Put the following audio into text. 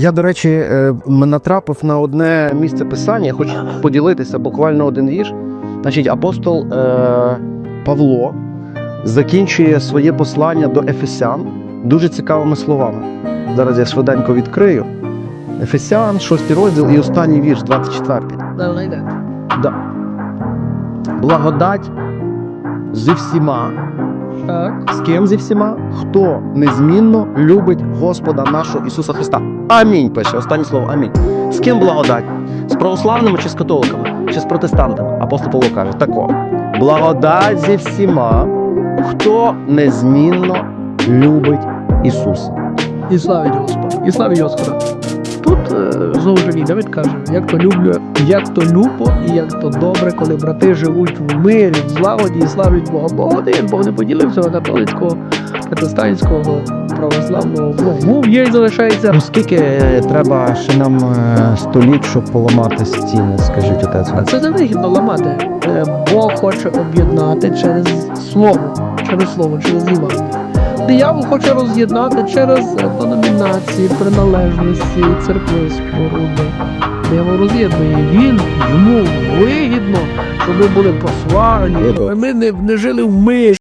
Я, до речі, е, натрапив на одне місце писання, хочу поділитися буквально один вірш. Значить, апостол е, Павло закінчує своє послання до Ефесян дуже цікавими словами. Зараз я швиденько відкрию. Ефесян, 6 розділ і останній вірш, 24. Давай йде. Да. Благодать зі всіма. Так. З ким зі всіма? Хто незмінно любить Господа нашого Ісуса Христа. Амінь. Пише останнє слово амінь. З ким благодать? З православними чи з католиками, чи з протестантами? Апостол Павло каже, тако. Благодать зі всіма, хто незмінно любить Ісуса. І славить Господа. І славить Господа. Тут е, знову ж таки Давид каже, як то люблю, як то любо і як то добре, коли брати живуть в мирі, в злагоді і славлять Бога. Бо один Бог не поділився на католицького, протестантського, православного. Був, є і залишається. Ну скільки треба ще нам е, століть, щоб поламати стіни, скажіть отець? А це не вигідно ламати. Е, Бог хоче об'єднати через слово, через слово, через Євангеліє. Диявол хоче роз'єднати через деномінації, приналежності, церкви, споруди. Диявол роз'єднує. Він йому вигідно, щоб ми були посварені, ми не, не жили в мирі.